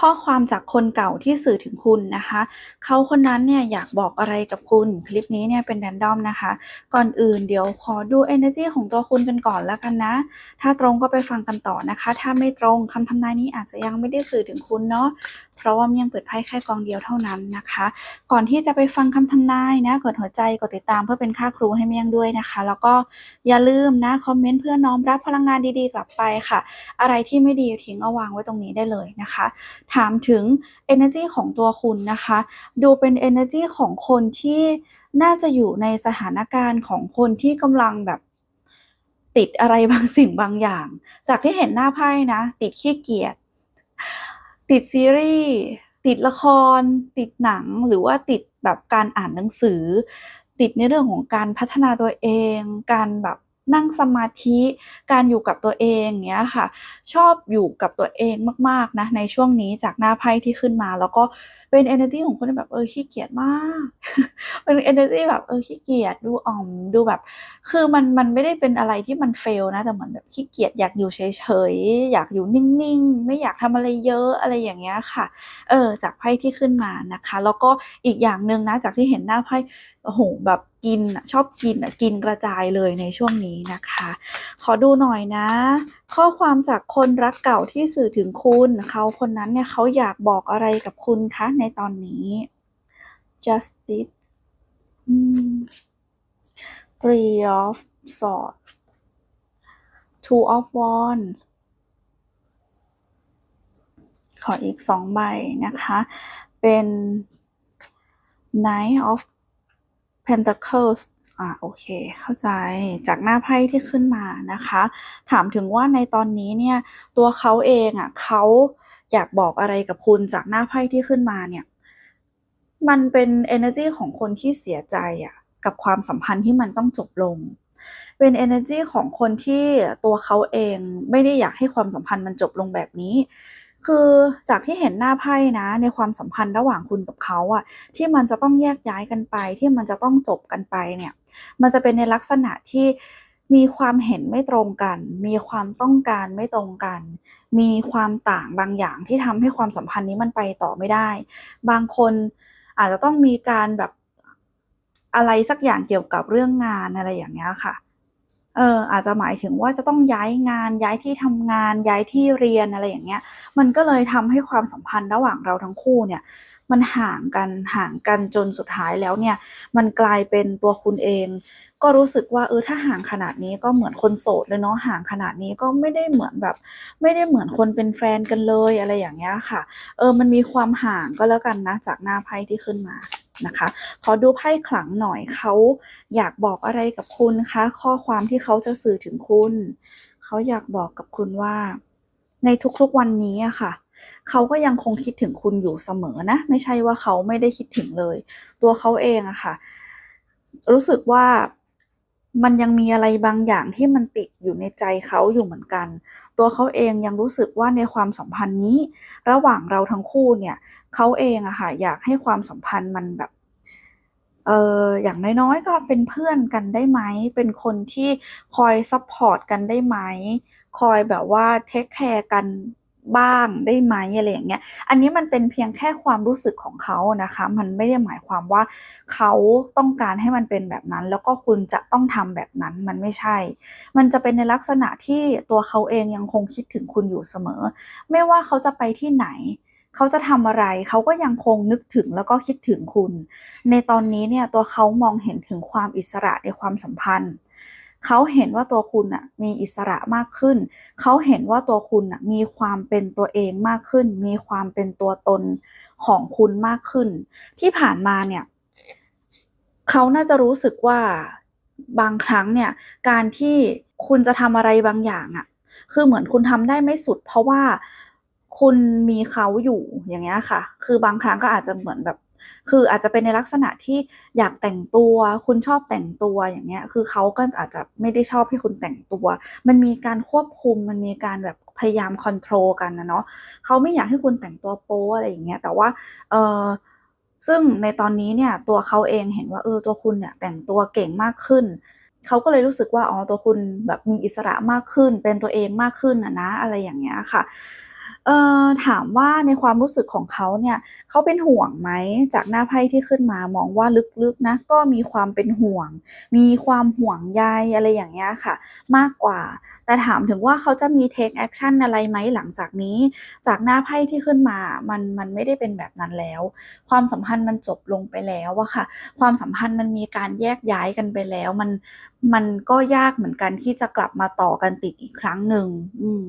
ข้อความจากคนเก่าที่สื่อถึงคุณนะคะ เขาคนนั้นเนี่ยอยากบอกอะไรกับคุณ คลิปนี้เนี่ยเป็นแรนดอมนะคะ ก่อนอื่นเดี๋ยวขอดู energy ของตัวคุณกันก่อนแล้วกันนะ ถ้าตรงก็ไปฟังกันต่อนะคะ ถ้าไม่ตรงคำทำนายนี้อาจจะยังไม่ได้สื่อถึงคุณเนาะ เพราะว่าเมียงเปิดไพ่แค่กองเดียวเท่านั้นนะคะ ก่อนที่จะไปฟังคำทำนายนะ กดหัวใจกดติดตามเพื่อเป็นค่าครูให้เมียงด้วยนะคะ แล้วก็อย่าลืมนะคอมเมนต์เพื่อน้อมรับพลังงานดีๆ กลับไปค่ะ อะไรที่ไม่ดีทิ้งเอาวางไว้ตรงนี้ได้เลยนะคะถามถึง energy ของตัวคุณนะคะ ดูเป็น energy ของคนที่น่าจะอยู่ในสถานการณ์ของคนที่กำลังแบบติดอะไรบางสิ่งบางอย่าง จากที่เห็นหน้าไพ่นะ ติดขี้เกียจ ติดซีรีส์ ติดละคร ติดหนัง หรือว่าติดแบบการอ่านหนังสือ ติดในเรื่องของการพัฒนาตัวเอง การแบบ นั่งสมาธิ การอยู่กับตัวเองเนี้ยค่ะ ชอบอยู่กับตัวเองมากๆนะในช่วงนี้จากหน้าไพ่ที่ขึ้นมาแล้วก็เป็น energy ของคนที่แบบเออขี้เกียจมาก เป็น energy แบบเออขี้เกียจดูอ่อมดูแบบ คือมันมันไม่ได้เป็นอะไรที่มัน fail นะแต่เหมือนแบบขี้เกียจอยากอยู่เฉยๆอยากอยู่นิ่งๆ ไม่อยากทำอะไรเยอะอะไรอย่างเงี้ยค่ะ เออ จากไพ่ที่ขึ้นมานะคะ แล้วก็อีกอย่างหนึ่งนะ จากที่เห็นหน้าไพ่โอ้โฮแบบกินชอบกินอะกินกระจายเลยในช่วงนี้นะคะ ขอดูหน่อยนะ ข้อความจากคนรักเก่าที่สื่อถึงคุณเขาคนนั้นเนี่ยเขาอยากบอกอะไรกับคุณคะในตอนนี้ Justice Three of Swords Two of Wands ขออีก2ใบนะคะ เป็น Knight of Pentacles อ่าโอเค เข้าใจจากหน้าไพ่ที่ขึ้นมานะคะ ถามถึงว่าในตอนนี้เนี่ย ตัวเขาเองอะเขา อยากบอกอะไรกับคุณจากหน้าไพ่ที่ขึ้นมาเนี่ย มันเป็น energy ของคนที่เสียใจอะกับความสัมพันธ์ที่มันต้องจบลง เป็น energy ของคนที่ตัวเขาเองไม่ได้อยากให้ความสัมพันธ์มันจบลงแบบนี้ คือจากที่เห็นหน้าไพ่นะ ในความสัมพันธ์ระหว่างคุณกับเขาอะที่มันจะต้องแยกย้ายกันไป ที่มันจะต้องจบกันไปเนี่ย มันจะเป็นในลักษณะที่ มีความเห็นไม่ตรงกัน มีความต้องการไม่ตรงกัน มีความต่างบางอย่างที่ทำให้ความสัมพันธ์นี้มันไปต่อไม่ได้ บางคนอาจจะต้องมีการแบบอะไรสักอย่างเกี่ยวกับเรื่องงานอะไรอย่างเงี้ยค่ะ เอออาจจะหมายถึงว่าจะต้องย้ายงานย้ายที่ทำงานย้ายที่เรียนอะไรอย่างเงี้ย มันก็เลยทำให้ความสัมพันธ์ระหว่างเราทั้งคู่เนี่ยมันห่างกันห่างกันจนสุดท้ายแล้วเนี่ย มันกลายเป็นตัวคุณเอง ก็รู้สึกว่าเออถ้าห่างขนาดนี้ก็เหมือนคนโสดเลยเนาะห่างขนาดนี้ก็ไม่ได้เหมือนแบบ ไม่ได้เหมือนคนเป็นแฟนกันเลยอะไรอย่างเงี้ยค่ะ เออมันมีความห่างก็แล้วกันนะ จากหน้าไพ่ที่ขึ้นมานะคะ ขอดูไพ่ขลังหน่อยเขาอยากบอกอะไรกับคุณคะ ข้อความที่เขาจะสื่อถึงคุณเขาอยากบอกกับคุณว่า ในทุกๆวันนี้อะค่ะเขาก็ยังคงคิดถึงคุณอยู่เสมอนะ ไม่ใช่ว่าเขาไม่ได้คิดถึงเลย ตัวเขาเองอะค่ะ รู้สึกว่า มันยังมีอะไรบางอย่างที่มันติดอยู่ในใจเขาอยู่เหมือนกัน ตัวเขาเองยังรู้สึกว่าในความสัมพันธ์นี้ ระหว่างเราทั้งคู่เนี่ยเขาเองอะค่ะอยากให้ความสัมพันธ์มันแบบเอ่ออย่างน้อยๆก็เป็นเพื่อนกันได้ไหม เป็นคนที่คอยซัปพอร์ตกันได้ไหม คอยแบบว่าเทกแคร์กัน บ้างได้ไหมอะไรอย่างเงี้ย อันนี้มันเป็นเพียงแค่ความรู้สึกของเขานะคะ มันไม่ได้หมายความว่าเขาต้องการให้มันเป็นแบบนั้น แล้วก็คุณจะต้องทำแบบนั้นมันไม่ใช่ มันจะเป็นในลักษณะที่ตัวเขาเองยังคงคิดถึงคุณอยู่เสมอ ไม่ว่าเขาจะไปที่ไหน เขาจะทำอะไร เขาก็ยังคงนึกถึงแล้วก็คิดถึงคุณ ในตอนนี้เนี่ยตัวเขามองเห็นถึงความอิสระในความสัมพันธ์ เขาเห็นว่าตัวคุณน่ะมีอิสระมากขึ้น เขาเห็นว่าตัวคุณน่ะมีความเป็นตัวเองมากขึ้น มีความเป็นตัวตนของคุณมากขึ้น ที่ผ่านมาเนี่ยเขาน่าจะรู้สึกว่าบางครั้งเนี่ยการที่คุณจะทำอะไรบางอย่างอะคือเหมือนคุณทำได้ไม่สุด เพราะว่าคุณมีเขาอยู่อย่างเงี้ยค่ะ คือบางครั้งก็อาจจะเหมือนแบบ คืออาจจะเป็นในลักษณะที่อยากแต่งตัวคุณชอบแต่งตัวอย่างเงี้ยคือเขาก็อาจจะไม่ได้ชอบให้คุณแต่งตัว มันมีการควบคุมมันมีการแบบพยายามคอนโทรลกันอะเนาะเขาไม่อยากให้คุณแต่งตัวโป๊อะไรอย่างเงี้ยแต่ว่าเอ่อซึ่งในตอนนี้เนี่ยตัวเขาเองเห็นว่าเออตัวคุณเนี่ยแต่งตัวเก่งมากขึ้นเขาก็เลยรู้สึกว่าอ๋อตัวคุณแบบมีอิสระมากขึ้น เป็นตัวเองมากขึ้นอะนะอะไรอย่างเงี้ยค่ะ เอ่อถามว่าในความรู้สึกของเขาเนี่ยเขาเป็นห่วงไหมจากหน้าไพ่ที่ขึ้นมามองว่าลึกๆนะก็มีความเป็นห่วง มีความห่วงใยอะไรอย่างเงี้ยค่ะ มากกว่า แต่ถามถึงว่าเขาจะมี take action อะไรไหมหลังจากนี้ จากหน้าไพ่ที่ขึ้นมามันมันไม่ได้เป็นแบบนั้นแล้ว ความสัมพันธ์มันจบลงไปแล้วอะค่ะ ความสัมพันธ์มันมีการแยกย้ายกันไปแล้วมันมันก็ยากเหมือนกันที่จะกลับมาต่อกันติดอีกครั้งหนึ่งอืม